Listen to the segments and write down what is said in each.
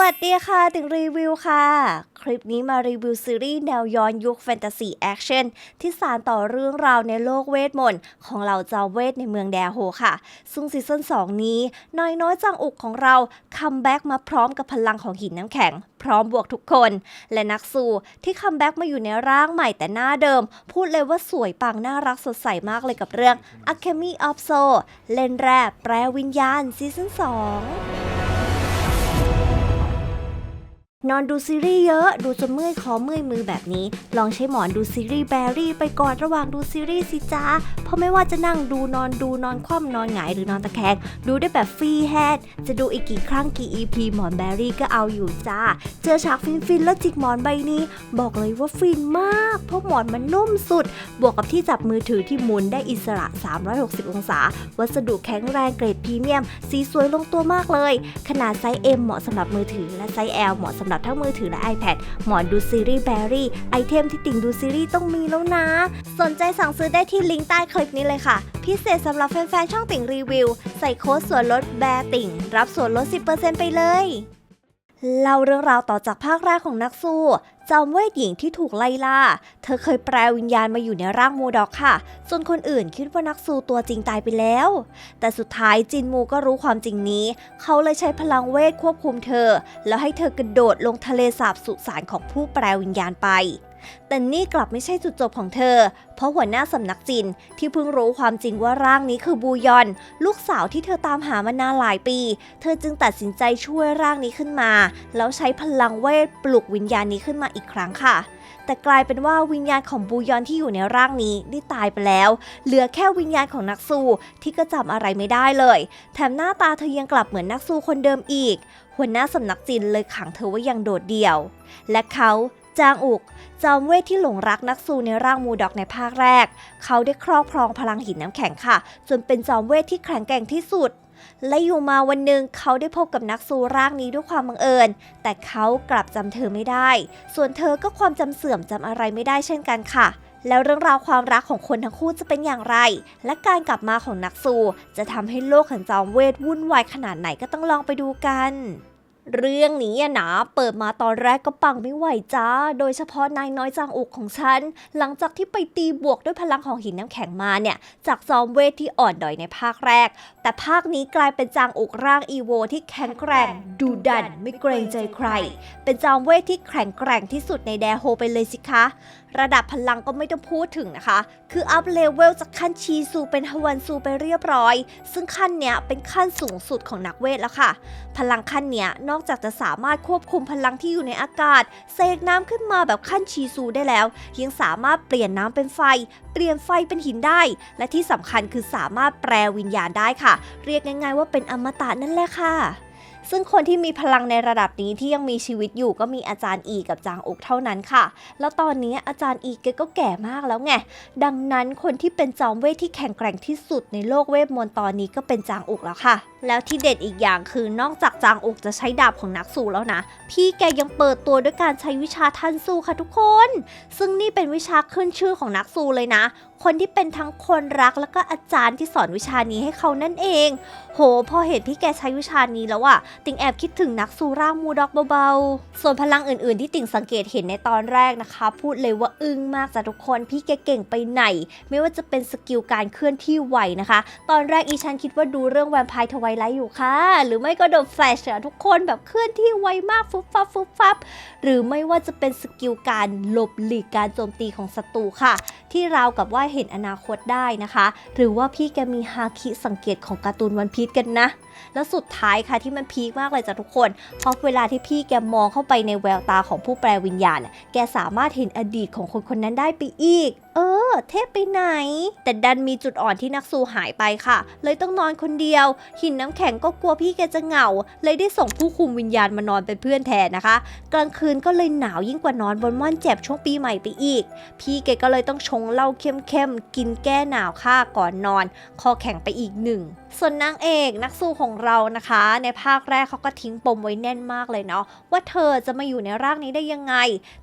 วัสดีค่ะถึงรีวิวค่ะ คลิปนี้มารีวิวซีรีส์แนวย้อนยุคแฟนตาซีแอคชั่นที่สานต่อเรื่องราวในโลกเวทมนต์ของเหล่าเจ้าเวทในเมืองแดโฮค่ะ ซึ่งซีซั่น2 นี้น้อยน้อยจังอุกของเราคัมแบ็กมาพร้อมกับพลังของหินน้ำแข็ง พร้อมบวกทุกคน และนักสู้ที่คัมแบ็กมาอยู่ในร่างใหม่แต่หน้าเดิม พูดเลยว่าสวยปังน่ารักสดใสมากเลยกับเรื่อง Academy of Soul เล่นแร่แปรวิญญาณซีซั่น2 นอนดูซีรีส์เยอะ ดูจนเมื่อยคอเมื่อยมือแบบนี้ ลองใช้หมอนดูซีรีส์แบรี่ไปก่อนระหว่างดูซีรีส์สิจ้าเพราะไม่ว่าจะนั่งดูนอนดูนอนคว่ำนอนหงายหรือนอนตะแคงดูได้แบบฟรีแฮดจะดูอีกกี่ครั้งกี่ EP หมอนแบรี่ก็เอาอยู่จ้า เจอฉากฟินๆแล้วจิกหมอนใบนี้ บอกเลยว่าฟินมาก เพราะหมอนมันนุ่มสุด บวกกับที่จับมือถือที่หมุนได้อิสระ 360 องศา วัสดุแข็งแรงเกรดพรีเมียม สีสวยลงตัวมากเลย ขนาดไซส์ M เหมาะสำหรับมือถือและไซส์ L เหมาะสำหรับทั้งมือถือและ iPad หมอนดูซีรีส์แบรี่ ไอเทมที่ติ่งดูซีรีส์ต้องมีแล้วนะ สนใจสั่งซื้อได้ที่ลิงก์ใต้คลิปนี้เลยค่ะ พิเศษสำหรับแฟนๆ ช่องติ่งรีวิว ใส่โค้ดส่วนลดแบร์ติ่ง รับส่วนลด 10%ไปเลย เล่าเรื่องราวต่อจากภาคแรกของนักสู้ จอมเวทหญิงที่ถูกไล่ล่า เธอเคยแปลวิญญาณมาอยู่ในร่างมูดอกค่ะจนคนอื่นคิดว่านักสู้ตัวจริงตายไปแล้ว แต่สุดท้ายจินมูก็รู้ความจริงนี้ เขาเลยใช้พลังเวทควบคุมเธอ แล้วให้เธอกระโดดลงทะเลสาบสุสานของผู้แปลวิญญาณไปแต่นี่กลับไม่ใช่จุดจบของเธอ เพราะหัวหน้าสำนักจินที่เพิ่งรู้ความจริงว่าร่างนี้คือบูยอน ลูกสาวที่เธอตามหามานานหลายปี เธอจึงตัดสินใจช่วยร่างนี้ขึ้นมา แล้วใช้พลังเวทปลุกวิญญาณนี้ขึ้นมาอีกครั้งค่ะ แต่กลายเป็นว่าวิญญาณของบูยอนที่อยู่ในร่างนี้ได้ตายไปแล้ว เหลือแค่วิญญาณของนักสู้ที่ก็จำอะไรไม่ได้เลย แถมหน้าตาเธอยังกลับเหมือนนักสู้คนเดิมอีก หัวหน้าสำนักจินเลยขังเธอไว้อย่างโดดเดี่ยว และเขาจางอุกจอมเวทที่หลงรักนักสู้ในร่างมูดอกในภาคแรก เขาได้ครอบครองพลังหินน้ำแข็งค่ะ จนเป็นจอมเวทที่แข็งแกร่งที่สุด และอยู่มาวันหนึ่งเขาได้พบกับนักสู้ร่างนี้ด้วยความบังเอิญ แต่เขากลับจำเธอไม่ได้ ส่วนเธอก็ความจำเสื่อมจำอะไรไม่ได้เช่นกันค่ะ แล้วเรื่องราวความรักของคนทั้งคู่จะเป็นอย่างไร และการกลับมาของนักสู้จะทำให้โลกแห่งจอมเวทวุ่นวายขนาดไหนก็ต้องลองไปดูกัน เรื่องนี้อะนะเปิดมาตอนแรกก็ปังไม่ไหวจ้า โดยเฉพาะนายน้อยจางอกของฉัน หลังจากที่ไปตีบวกด้วยพลังของหินน้ำแข็งมาเนี่ย จากจอมเวทที่อ่อนดอยในภาคแรก แต่ภาคนี้กลายเป็นจางอกร่างอีโวที่แข็งแกร่ง ดูดันไม่เกรงใจใคร เป็นจอมเวทที่แข็งแกร่งที่สุดในแดโฮไปเลยสิคะระดับพลังก็ไม่ต้องพูดถึงนะคะ คืออัพเลเวลจากขั้นชีซูเป็นฮวันซูไปเรียบร้อย ซึ่งขั้นเนี้ยเป็นขั้นสูงสุดของนักเวทแล้วค่ะ พลังขั้นเนี้ยนอกจากจะสามารถควบคุมพลังที่อยู่ในอากาศเสกน้ำขึ้นมาแบบขั้นชีซูได้แล้ว ยังสามารถเปลี่ยนน้ำเป็นไฟ เปลี่ยนไฟเป็นหินได้ และที่สำคัญคือสามารถแปลวิญญาณได้ค่ะ เรียกง่าย ๆ ว่าเป็นอมตะนั่นแหละค่ะ ซึ่งคนที่มีพลังในระดับนี้ที่ยังมีชีวิตอยู่ก็มีอาจารย์อีกับจางอุกเท่านั้นค่ะ แล้วตอนนี้อาจารย์อีแกก็แก่มากแล้วไง ดังนั้นคนที่เป็นจอมเวทที่แข็งแกร่งที่สุดในโลกเวทมนต์ตอนนี้ก็เป็นจางอุกแล้วค่ะ แล้วที่เด็ดอีกอย่างคือนอกจากจางอุกจะใช้ดาบของนักสู้แล้วนะ พี่แกยังเปิดตัวด้วยการใช้วิชาทันสู้ค่ะทุกคน ซึ่งนี่เป็นวิชาขึ้นชื่อของนักสู้เลยนะคนที่เป็นทั้งคนรักแล้วก็อาจารย์ที่สอนวิชานี้ให้เขานั่นเอง โห พอเห็นพี่แกใช้วิชานี้แล้วอะติ่งแอบคิดถึงนักสู้ร่ามูดอกเบาๆ ส่วนพลังอื่นๆ ที่ติ่งสังเกตเห็นในตอนแรกนะคะ พูดเลยว่าอึ้งมากจ้ะทุกคนพี่แกเก่งไปไหน ไม่ว่าจะเป็นสกิลการเคลื่อนที่ไวนะคะ ตอนแรกอีฉันคิดว่าดูเรื่องแวมไพร์ทวายไลท์อยู่ค่ะ หรือไม่ก็โดนแฟลชอะทุกคนแบบเคลื่อนที่ไวมากฟุบฟับฟุบฟับหรือไม่ว่าจะเป็นสกิลการหลบหลีกการโจมตีของศัตรูค่ะ ที่ราวกับว่าเห็นอนาคตได้นะคะ หรือว่าพี่แกมีฮาคิสังเกตของการ์ตูนวันพีชกันนะ แล้วสุดท้ายค่ะที่มันพีคมากเลยจ้ะทุกคนเพราะเวลาที่พี่แกมองเข้าไปในแววตาของผู้แปลวิญญาณน่ะแกสามารถเห็นอดีตของคนคนนั้นได้ไปอีก เออ เทพไปไหน แต่ดันมีจุดอ่อนที่นักสู้หายไปค่ะ เลยต้องนอนคนเดียว หินน้ำแข็งก็กลัวพี่แกจะเหงา เลยได้ส่งผู้คุมวิญญาณมานอนเป็นเพื่อนแทนนะคะ กลางคืนก็เลยหนาวยิ่งกว่านอนบนม่อนแจ็บช่วงปีใหม่ไปอีก พี่แกก็เลยต้องชงเหล้าเข้มๆกินแก้หนาวค่าก่อนนอน คอแข็งไปอีกหนึ่งส่วนนางเอกนักสู้ของเรานะคะ ในภาคแรกเขาก็ทิ้งปมไว้แน่นมากเลยเนาะว่าเธอจะมาอยู่ในร่างนี้ได้ยังไง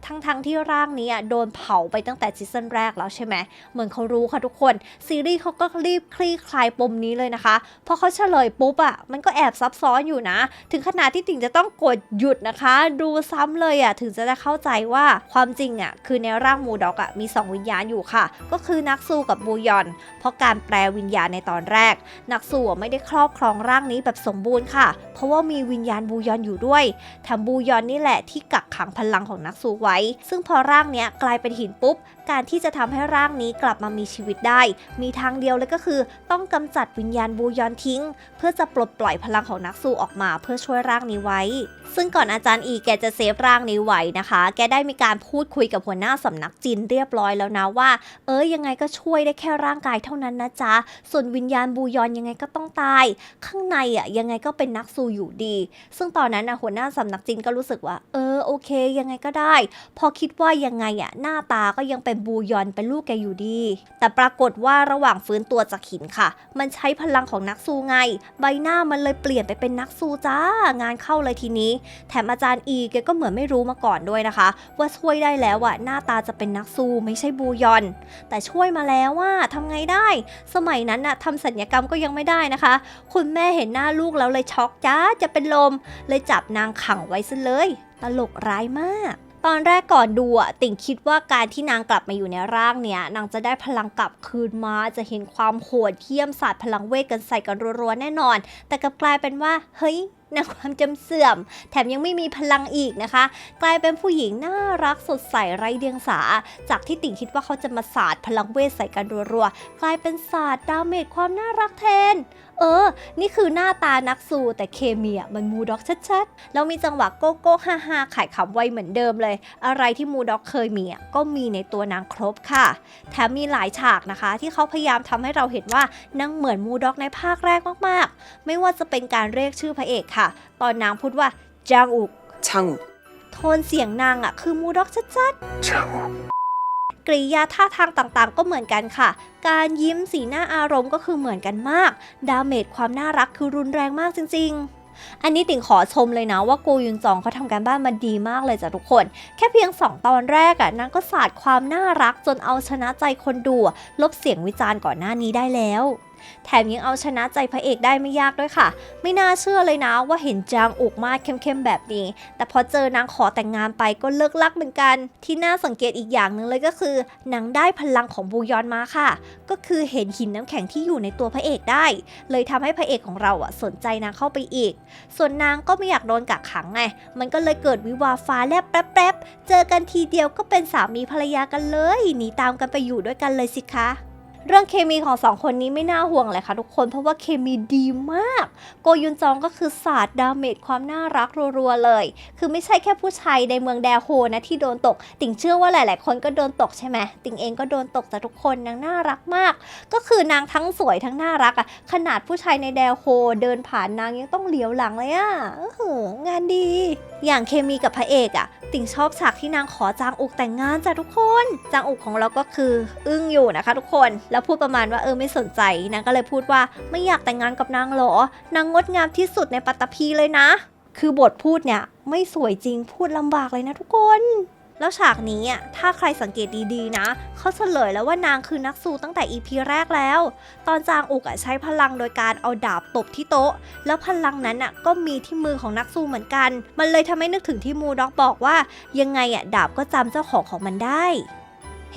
ทั้งๆที่ร่างนี้อะโดนเผาไปตั้งแต่ซีซั่นแรกแล้วแล้วใช่ไหมเหมือนเขารู้ค่ะทุกคน ซีรีส์เขาก็รีบคลี่คลายปมนี้เลยนะคะพอเขาเฉลยปุ๊บอะ่ะมันก็แอบซับซ้อนอยู่นะ ถึงขนาดที่ติ่งจะต้องกดหยุดนะคะ ดูซ้ำเลยอะ่ะถึงจะได้เข้าใจว่าความจริงอะ่ะคือในร่างมูด็อกอะ่ะมีสองวิญญาณอยู่ค่ะ ก็คือนักสู้กับบูยอน เพราะการแปลวิญญาณในตอนแรก นักสู้ไม่ได้ครอบครองร่างนี้แบบสมบูรณ์ค่ะ เพราะว่ามีวิญญาณบูยอนอยู่ด้วยแถมบูยอนนี่แหละที่กักขังพลังของนักสู้ไว้ ซึ่งพอร่างเนี้ยกลายเป็นหินปุ๊บ การที่จะทำให้ร่างนี้กลับมามีชีวิตได้ มีทางเดียวเลยก็คือ ต้องกำจัดวิญญาณบูยอนทิ้ง เพื่อจะปลดปล่อยพลังของนักสู้ออกมาเพื่อช่วยร่างนี้ไว้ ซึ่งก่อนอาจารย์อีแกจะเซฟร่างนี้ไว้นะคะ แกได้มีการพูดคุยกับหัวหน้าสำนักจีนเรียบร้อยแล้วนะว่า เอ้ยยังไงก็ช่วยได้แค่ร่างกายเท่านั้นนะจ๊ะ ส่วนวิญญาณบูยอนยังไงก็ต้องตาย ข้างในอะยังไงก็เป็นนักสู้อยู่ดี ซึ่งตอนนั้นนะหัวหน้าสำนักจีนก็รู้สึกว่า เออโอเค ยังไงก็ได้ พอคิดว่ายังไงอะหน้าตาก็ยังเป็นบูยอนเป็นลูกแกอยู่ดี แต่ปรากฏว่าระหว่างฟื้นตัวจากหินค่ะ มันใช้พลังของนักสู้ไง ใบหน้ามันเลยเปลี่ยนไปเป็นนักสู้จ้า งานเข้าเลยทีนี้ แถมอาจารย์อีแกก็เหมือนไม่รู้มาก่อนด้วยนะคะ ว่าช่วยได้แล้วอะหน้าตาจะเป็นนักสู้ไม่ใช่บูยอน แต่ช่วยมาแล้วว่าทำไงได้ สมัยนั้นน่ะทำสัญญกรรมก็ยังไม่ได้นะคะ คุณแม่เห็นหน้าลูกแล้วเลยช็อกจ้าจะเป็นลม เลยจับนางขังไว้ซะเลย ตลกร้ายมาก ตอนแรกก่อนดูอะติ่งคิดว่าการที่นางกลับมาอยู่ในร่างเนี้ยนางจะได้พลังกลับคืนมาจะเห็นความโหดเหี้ยมศาสตร์พลังเวทกันใส่กันรัวๆแน่นอน แต่กลับกลายเป็นว่า เฮ้ยนางความจำเสื่อม แถมยังไม่มีพลังอีกนะคะ กลายเป็นผู้หญิงน่ารักสดใสไร้เดียงสา จากที่ติ่งคิดว่าเขาจะมาศาสตร์พลังเวทใส่กันรัวๆกลายเป็นศาสตร์ดาเมจความน่ารักแทนเออ นี่คือหน้าตานักสู้แต่เคมีอะมันมูด็อกชัดๆเรามีจังหวะโกโก้ฮ่าฮ่าขายขำไวเหมือนเดิมเลย อะไรที่มูด็อกเคยมีอะก็มีในตัวนางครบค่ะ แถมมีหลายฉากนะคะ ที่เขาพยายามทำให้เราเห็นว่านางเหมือนมูด็อกในภาคแรกมากๆ ไม่ว่าจะเป็นการเรียกชื่อพระเอกค่ะ ตอนนางพูดว่าจางอุกจางอุกโทนเสียงนางอะคือมูด็อกชัดๆจางอุก กริยาท่าทางต่างๆ ก็เหมือนกันค่ะ การยิ้มสีหน้าอารมณ์ก็คือเหมือนกันมาก ดาเมจความน่ารักคือรุนแรงมากจริง ๆอันนี้ติ่งขอชมเลยนะว่าโกยุนจองเขาทำการบ้านมาดีมากเลยจ้ะทุกคน แค่เพียง 2 ตอนแรกอะ่ะนางก็สาดความน่ารักจนเอาชนะใจคนดู ลบเสียงวิจารณ์ก่อนหน้านี้ได้แล้วแถมยังเอาชนะใจพระเอกได้ไม่ยากด้วยค่ะ ไม่น่าเชื่อเลยนะว่าเห็นจางอกมาดเข้มๆแบบนี้ แต่พอเจอนางขอแต่งงานไปก็เลิกลักเหมือนกัน ที่น่าสังเกตอีกอย่างหนึ่งเลยก็คือนางได้พลังของบูยอนมาค่ะ ก็คือเห็นหินน้ำแข็งที่อยู่ในตัวพระเอกได้ เลยทำให้พระเอกของเราอะสนใจนางเข้าไปอีก ส่วนนางก็ไม่อยากโดนกักขังไง มันก็เลยเกิดวิวาฟ้าแลบแป๊บๆเจอกันทีเดียวก็เป็นสามีภรรยากันเลยหนีตามกันไปอยู่ด้วยกันเลยสิคะ เรื่องเคมีของสองคนนี้ไม่น่าห่วงเลยค่ะทุกคน เพราะว่าเคมีดีมาก โกยุนจองก็คือศาสตร์ดาเมจความน่ารักรัวๆเลย คือไม่ใช่แค่ผู้ชายในเมืองแดโฮนะที่โดนตก ติ่งเชื่อว่าหลาย ๆ คนก็โดนตกใช่ไหมติ่งเองก็โดนตกจากทุกคนนางน่ารักมาก ก็คือนางทั้งสวยทั้งน่ารักอะ่ะขนาดผู้ชายในแดโฮเดินผ่านนางยังต้องเหลียวหลังเลยอะ่ะเอองานดี อย่างเคมีกับพระเอกอะติ่งชอบฉากที่นางขอจางอุกแต่งงานจ้ะทุกคน จางอุกของเราก็คือ อึ้งอยู่นะคะ ทุกคนแล้วพูดประมาณว่าเออไม่สนใจนางก็เลยพูดว่าไม่อยากแต่งงานกับนางหรอนางงดงามที่สุดในปัตตภีเลยนะ คือบทพูดเนี่ยไม่สวยจริงพูดลำบากเลยนะทุกคนแล้วฉากนี้อะ ถ้าใครสังเกตดีๆนะ เขาเฉลยแล้วว่านางคือนักสู้ตั้งแต่ EP แรกแล้ว ตอนจางอุกอะใช้พลังโดยการเอาดาบตบที่โต๊ะ แล้วพลังนั้นอะก็มีที่มือของนักสู้เหมือนกัน มันเลยทำให้นึกถึงที่มูด็อกบอกว่า ยังไงอะดาบก็จำเจ้าของของมันได้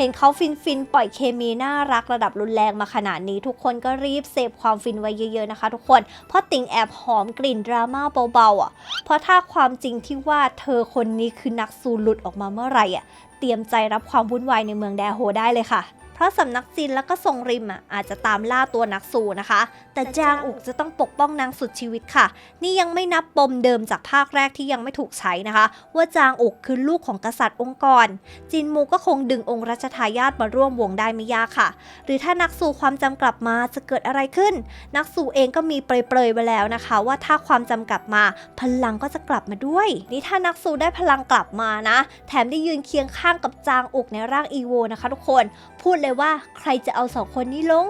เห็นเขาฟินฟินๆปล่อยเคมีน่ารักระดับรุนแรงมาขนาดนี้ ทุกคนก็รีบเสพความฟินไว้เยอะๆนะคะ ทุกคน เพราะติ่งแอบหอมกลิ่นดราม่าเบาๆอะ เพราะถ้าความจริงที่ว่าเธอคนนี้คือนักสู้หลุดออกมาเมื่อไหร่อะ เตรียมใจรับความวุ่นวายในเมืองแดโฮได้เลยค่ะ เพราะสำนักจินแล้วก็ทรงริมอะอาจจะตามล่าตัวนักสู้นะคะ แต่จางอุกจะต้องปกป้องนางสุดชีวิตค่ะ นี่ยังไม่นับปมเดิมจากภาคแรกที่ยังไม่ถูกใช้นะคะ ว่าจางอุกคือลูกของกษัตริย์องค์กร จินมูก็คงดึงองค์รัชทายาทมาร่วมวงได้ไม่ยากค่ะ หรือถ้านักสู่ความจำกลับมาจะเกิดอะไรขึ้น นักสู่เองก็มีเปรยๆไว้แล้วนะคะ ว่าถ้าความจำกลับมา พลังก็จะกลับมาด้วย นี่ถ้านักสู่ได้พลังกลับมานะ แถมได้ยืนเคียงข้างกับจางอุกในร่างอีโวนะคะ ทุกคนพูดเลยว่าใครจะเอาสองคนนี้ลง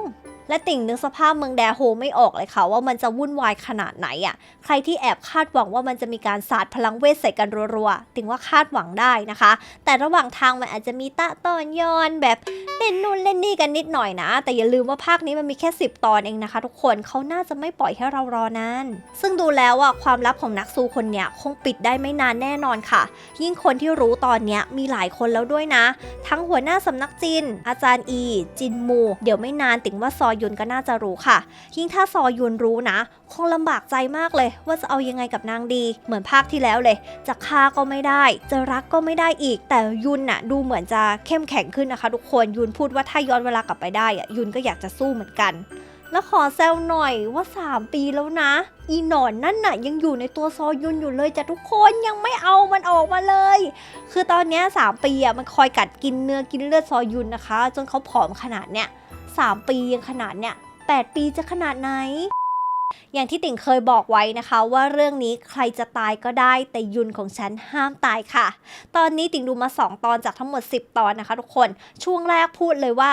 และติ่งนึกสภาพเมืองแดโฮไม่ออกเลยค่ะ ว่ามันจะวุ่นวายขนาดไหนอะ่ะ ใครที่แอบคาดหวังว่ามันจะมีการสาดพลังเวทใส่กันรัวๆ ติ่งว่าคาดหวังได้นะคะ แต่ระหว่างทางมันอาจจะมีตะตอนย้อนแบบเล่นนู่นเล่นนี่กันนิดหน่อยนะ แต่อย่าลืมว่าภาคนี้มันมีแค่ 10 ตอนเองนะคะ ทุกคนเขาน่าจะไม่ปล่อยให้เรารอนาน ซึ่งดูแล้วอะความลับของนักสู้คนเนี้ยคงปิดได้ไม่นานแน่นอนค่ะ ยิ่งคนที่รู้ตอนเนี้ยมีหลายคนแล้วด้วยนะ ทั้งหัวหน้าสำนักจิน อาจารย์อี จินมู เดี๋ยวไม่นานติ่งว่าซอยยุนก็น่าจะรู้ค่ะ ยิ่งถ้าซอยุนรู้นะ คงลำบากใจมากเลยว่าจะเอายังไงกับนางดี เหมือนภาคที่แล้วเลย จะฆ่าก็ไม่ได้ จะรักก็ไม่ได้อีก แต่ยุนน่ะดูเหมือนจะเข้มแข็งขึ้นนะคะ ทุกคนยุนพูดว่าถ้าย้อนเวลากลับไปได้อะยุนก็อยากจะสู้เหมือนกันแล้วขอแซวหน่อยว่า 3 ปีแล้วนะ อีหนอนนั่นน่ะยังอยู่ในตัวซอยุนอยู่เลยจ้ะทุกคนยังไม่เอามันออกมาเลย คือตอนนี้3ปีอะมันคอยกัดกินเนื้อกินเลือดซอยุนนะคะ จนเขาผอมขนาดเนี้ย 3 ปียังขนาดเนี้ย8 ปีจะขนาดไหน อย่างที่ติ่งเคยบอกไว้นะคะว่าเรื่องนี้ใครจะตายก็ได้แต่ยุนของฉันห้ามตายค่ะ ตอนนี้ติ่งดูมา 2 ตอนจากทั้งหมด 10 ตอนนะคะทุกคน ช่วงแรกพูดเลยว่า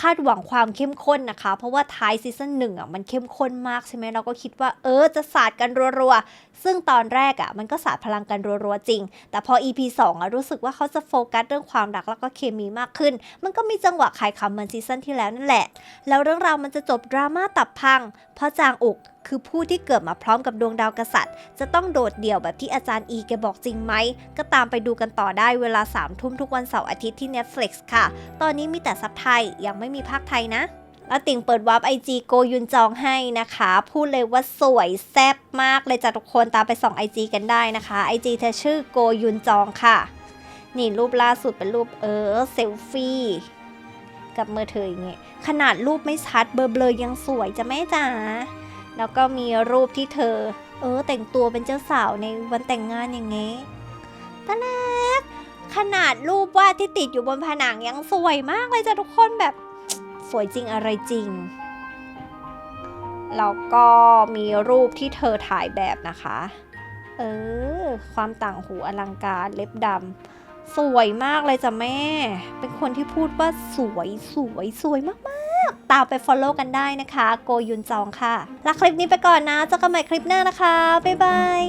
คาดหวังความเข้มข้นนะคะ เพราะว่าท้ายซีซั่นหนึ่งอะมันเข้มข้นมากใช่ไหมเราก็คิดว่าเออจะสาดกันรัวๆ ซึ่งตอนแรกอะมันก็สาดพลังกันรัวๆจริง แต่พอ EP 2อะรู้สึกว่าเขาจะโฟกัสเรื่องความรักแล้วก็เคมีมากขึ้น มันก็มีจังหวะขายคำเหมือนซีซั่นที่แล้วนั่นแหละ แล้วเรื่องราวมันจะจบดราม่าตับพัง เพราะจางอุกคือผู้ที่เกิดมาพร้อมกับดวงดาวกษัตริย์ จะต้องโดดเดี่ยวแบบที่อาจารย์อีแกบอกจริงไหม ก็ตามไปดูกันต่อได้เวลา3ามทุ่มทุกวันเสาร์อาทิตย์ที่ Netflix ค่ะ ตอนนี้มีแต่ซับไทยยังไม่มีภาคไทยนะ แล้วติ่งเปิดวาร์ปไอจีโกยุนจองให้นะคะ พูดเลยว่าสวยแซ่บมากเลยจ้ะทุกคนตามไปส่องไอจีกันได้นะคะไอจีเธอชื่อโกยุนจองค่ะ นี่รูปล่าสุดเป็นรูปเออเซลฟี่กับมือถืออย่างเงี้ยขนาดรูปไม่ชัดเบลอๆยังสวยจะแม่จ๋าแล้วก็มีรูปที่เธอ เออ แต่งตัวเป็นเจ้าสาวในวันแต่งงานอย่างเงี้ยตานักขนาดรูปวาดที่ติดอยู่บนผนังยังสวยมากเลยจ้ะทุกคนแบบ สวยจริงอะไรจริง แล้วก็มีรูปที่เธอถ่ายแบบนะคะ เออ ความต่างหูอลังการเล็บดำสวยมากเลยจ้ะแม่ เป็นคนที่พูดว่าสวยสวยสวยมากๆตามไป follow กันได้นะคะ โกยุนจองค่ะลาคลิปนี้ไปก่อนนะ เจอกันใหม่คลิปหน้านะคะ บ๊ายบาย